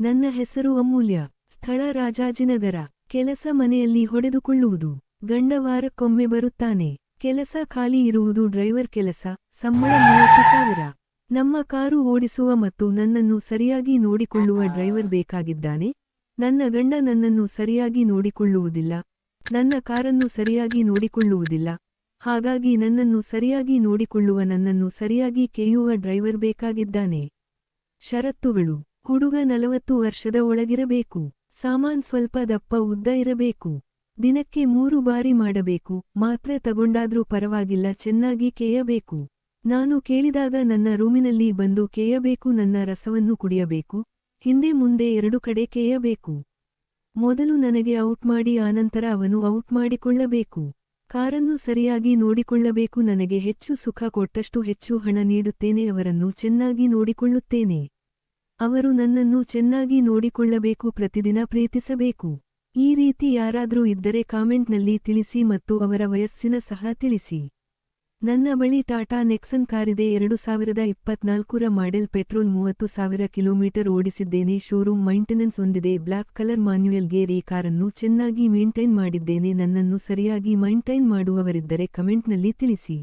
ನನ್ನ ಹೆಸರು ಅಮೂಲ್ಯ. ಸ್ಥಳ ರಾಜಾಜಿನಗರ. ಕೆಲಸ ಮನೆಯಲ್ಲಿ ಹೊಡೆದುಕೊಳ್ಳುವುದು. ಗಂಡ ವಾರಕ್ಕೊಮ್ಮೆ ಬರುತ್ತಾನೆ. ಕೆಲಸ ಖಾಲಿ ಇರುವುದು ಡ್ರೈವರ್ ಕೆಲಸ. ಸಂಬಳ ಮೂವತ್ತು ಸಾವಿರ. ನಮ್ಮ ಕಾರು ಓಡಿಸುವ ಮತ್ತು ನನ್ನನ್ನು ಸರಿಯಾಗಿ ನೋಡಿಕೊಳ್ಳುವ ಡ್ರೈವರ್ ಬೇಕಾಗಿದ್ದಾನೆ. ನನ್ನ ಗಂಡ ನನ್ನನ್ನು ಸರಿಯಾಗಿ ನೋಡಿಕೊಳ್ಳುವುದಿಲ್ಲ. ನನ್ನ ಕಾರನ್ನು ಸರಿಯಾಗಿ ನೋಡಿಕೊಳ್ಳುವುದಿಲ್ಲ. ಹಾಗಾಗಿ ನನ್ನನ್ನು ಸರಿಯಾಗಿ ನೋಡಿಕೊಳ್ಳುವ ನನ್ನನ್ನು ಸರಿಯಾಗಿ ಕೇಯುವ ಡ್ರೈವರ್ ಬೇಕಾಗಿದ್ದಾನೆ. ಷರತ್ತುಗಳು. ಹುಡುಗ ನಲವತ್ತು ವರ್ಷದ ಒಳಗಿರಬೇಕು. ಸಾಮಾನ್ ಸ್ವಲ್ಪ ದಪ್ಪ ಉದ್ದ ಇರಬೇಕು. ದಿನಕ್ಕೆ ಮೂರು ಬಾರಿ ಮಾಡಬೇಕು. ಮಾತ್ರೆ ತಗೊಂಡಾದ್ರೂ ಪರವಾಗಿಲ್ಲ, ಚೆನ್ನಾಗಿ ಕೇಯಬೇಕು. ನಾನು ಕೇಳಿದಾಗ ನನ್ನ ರೂಮಿನಲ್ಲಿ ಬಂದು ಕೇಯಬೇಕು, ನನ್ನ ರಸವನ್ನು ಕುಡಿಯಬೇಕು. ಹಿಂದೆ ಮುಂದೆ ಎರಡು ಕಡೆ ಕೇಯಬೇಕು. ಮೊದಲು ನನಗೆ ಔಟ್ ಮಾಡಿ, ಆನಂತರ ಅವನು ಔಟ್ ಮಾಡಿಕೊಳ್ಳಬೇಕು. ಕಾರನ್ನು ಸರಿಯಾಗಿ ನೋಡಿಕೊಳ್ಳಬೇಕು. ನನಗೆ ಹೆಚ್ಚು ಸುಖ ಕೊಟ್ಟಷ್ಟು ಹೆಚ್ಚು ಹಣ ನೀಡುತ್ತೇನೆ, ಅವರನ್ನು ಚೆನ್ನಾಗಿ ನೋಡಿಕೊಳ್ಳುತ್ತೇನೆ. ಅವರು ನನ್ನನ್ನು ಚೆನ್ನಾಗಿ ನೋಡಿಕೊಳ್ಳಬೇಕು, ಪ್ರತಿದಿನ ಪ್ರೀತಿಸಬೇಕು. ಈ ರೀತಿ ಯಾರಾದ್ರೂ ಇದ್ದರೆ ಕಾಮೆಂಟ್ನಲ್ಲಿ ತಿಳಿಸಿ ಮತ್ತು ಅವರ ವಯಸ್ಸಿನ ಸಹ ತಿಳಿಸಿ. ನನ್ನ ಬಳಿ ಟಾಟಾ ನೆಕ್ಸನ್ ಕಾರಿದೆ, ಎರಡು ಸಾವಿರದ ಇಪ್ಪತ್ನಾಲ್ಕರ ಮಾಡೆಲ್ ಪೆಟ್ರೋಲ್ ಮೂವತ್ತು ಸಾವಿರ ಕಿಲೋಮೀಟರ್ ಓಡಿಸಿದ್ದೇನೆ, ಶೋರೂಮ್ ಮೈಂಟೆನೆನ್ಸ್ ಹೊಂದಿದೆ ಬ್ಲ್ಯಾಕ್ ಕಲರ್ ಮಾನ್ಯುಯಲ್ ಗೇರ್ ಈ ಕಾರನ್ನು ಚೆನ್ನಾಗಿ ಮೇಂಟೈನ್ ಮಾಡಿದ್ದೇನೆ, ನನ್ನನ್ನು ಸರಿಯಾಗಿ ಮೈಂಟೈನ್ ಮಾಡುವವರಿದ್ದರೆ ಕಮೆಂಟ್ನಲ್ಲಿ ತಿಳಿಸಿ.